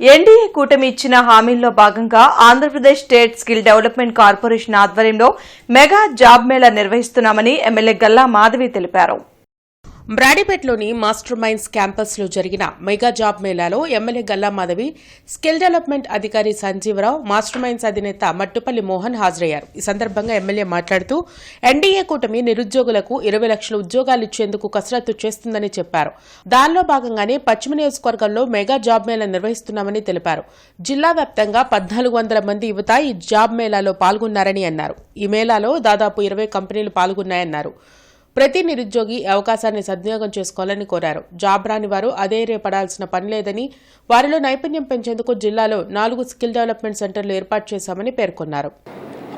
NDA కూటమి ఇచ్చిన హామీల్లో భాగంగా Andhra Pradesh state skill development corporation ఆధ్వర్యంలో మెగా జాబ్ మేళా నిర్వహిస్తున్నామని ఎమ్మెల్యే గల్లా మాధవి తెలిపారు. బ్రాడీపేటలోని మాస్టర్ మైండ్స్ క్యాంపస్లో జరిగిన mega job మేళాలో MLA Galla Madhavi skill development అధికారి సంజీవరావు మాస్టర్ మైండ్స్ అధినేత మట్టుపల్లి మోహన్ హాజరయ్యారు. ఈ సందర్భంగా ఎమ్మెల్యే మాట్లాడుతూ ఎన్డీఏ కూటమి నిరుద్యోగులకు ఇరవై లక్షల ఉద్యోగాలు ఇచ్చేందుకు కసరత్తు చేస్తుందని చెప్పారు. దానిలో భాగంగానే పశ్చిమ నియోజకవర్గంలో మెగా జాబ్ మేళా నిర్వహిస్తున్నామని తెలిపారు. జిల్లా వ్యాప్తంగా పద్నాలుగు వందల మంది యువత ఈ జాబ్ మేళాలో పాల్గొన్నారని అన్నారు. ఈ మేళాలో దాదాపు ఇరవై కంపెనీలు పాల్గొన్నాయన్నారు. ప్రతి నిరుద్యోగి అవకాశాన్ని సద్వినియోగం చేసుకోవాలని కోరారు. జాబ్ రాని వారు అధైర్యపడాల్సిన పని లేదని వారిలో నైపుణ్యం పెంచేందుకు జిల్లాలో నాలుగు స్కిల్ డెవలప్మెంట్ సెంటర్లు ఏర్పాటు చేశామని పేర్కొన్నారు.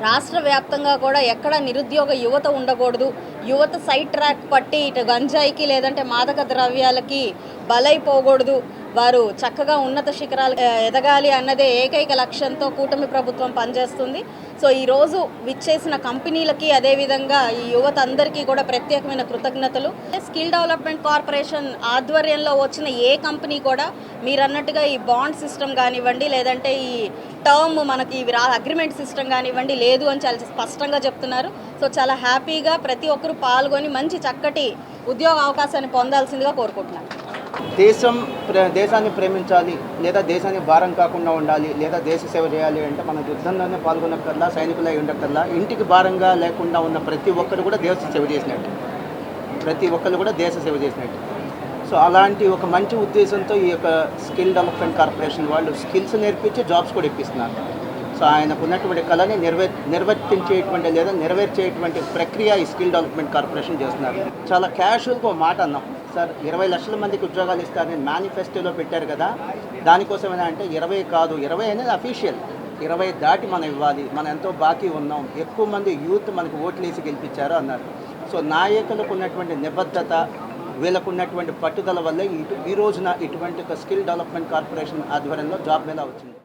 రాష్ట్ర వ్యాప్తంగా కూడా ఎక్కడ నిరుద్యోగ యువత ఉండకూడదు. యువత సైడ్ ట్రాక్ పట్టి ఇటు గంజాయికి లేదంటే మాదక ద్రవ్యాలకి బలైపోకూడదు. వారు చక్కగా ఉన్నత శిఖరాలు ఎదగాలి అన్నదే ఏకైక లక్ష్యంతో కూటమి ప్రభుత్వం పనిచేస్తుంది. సో ఈరోజు విచ్చేసిన కంపెనీలకి అదేవిధంగా ఈ యువత అందరికీ కూడా ప్రత్యేకమైన కృతజ్ఞతలు. స్కిల్ డెవలప్మెంట్ కార్పొరేషన్ ఆధ్వర్యంలో వచ్చిన ఏ కంపెనీ కూడా మీరన్నట్టుగా ఈ బాండ్ సిస్టమ్ కానివ్వండి లేదంటే ఈ టర్మ్ మనకి రా అగ్రిమెంట్ సిస్టమ్ కానివ్వండి లేదు అని చాలా స్పష్టంగా చెప్తున్నారు. సో చాలా హ్యాపీగా ప్రతి ఒక్కరూ పాల్గొని మంచి చక్కటి ఉద్యోగ అవకాశాన్ని పొందాల్సిందిగా కోరుకుంటున్నాను. దేశం దేశాన్ని ప్రేమించాలి లేదా దేశాన్ని భారం కాకుండా ఉండాలి లేదా దేశ సేవ చేయాలి అంటే మన యుద్ధంలోనే పాల్గొనక్కర్లా సైనికులై ఉండక్కర్లా ఇంటికి భారంగా లేకుండా ఉన్న ప్రతి ఒక్కరు కూడా దేశ సేవ చేసినట్టు. ప్రతి ఒక్కరు కూడా దేశ సేవ చేసినట్టు. సో అలాంటి ఒక మంచి ఉద్దేశంతో ఈ యొక్క స్కిల్ డెవలప్మెంట్ కార్పొరేషన్ వాళ్ళు స్కిల్స్ నేర్పించి జాబ్స్ కూడా ఇప్పిస్తున్నారు. సో ఆయనకు ఉన్నటువంటి కళని నిర్వే నిర్వర్తించేటువంటి లేదా నెరవేర్చేటువంటి ప్రక్రియ ఈ స్కిల్ డెవలప్మెంట్ కార్పొరేషన్ చేస్తున్నారు. చాలా క్యాషువల్గా ఒక మాట అన్నాం. సార్ ఇరవై లక్షల మందికి ఉద్యోగాలు ఇస్తారని మేనిఫెస్టోలో పెట్టారు కదా. దానికోసమైనా అంటే ఇరవై కాదు ఇరవై అనేది అఫీషియల్ ఇరవై దాటి మనం ఇవ్వాలి మనం ఎంతో బాకీ ఉన్నాం ఎక్కువ మంది యూత్ మనకు ఓట్లేసి గెలిపించారు అన్నారు. సో నాయకులకు ఉన్నటువంటి నిబద్ధత వీళ్ళకు ఉన్నటువంటి పట్టుదల వల్లే ఇటు ఈ రోజున ఇటువంటి ఒక స్కిల్ డెవలప్మెంట్ కార్పొరేషన్ ఆధ్వర్యంలో జాబ్ మేళా వచ్చింది?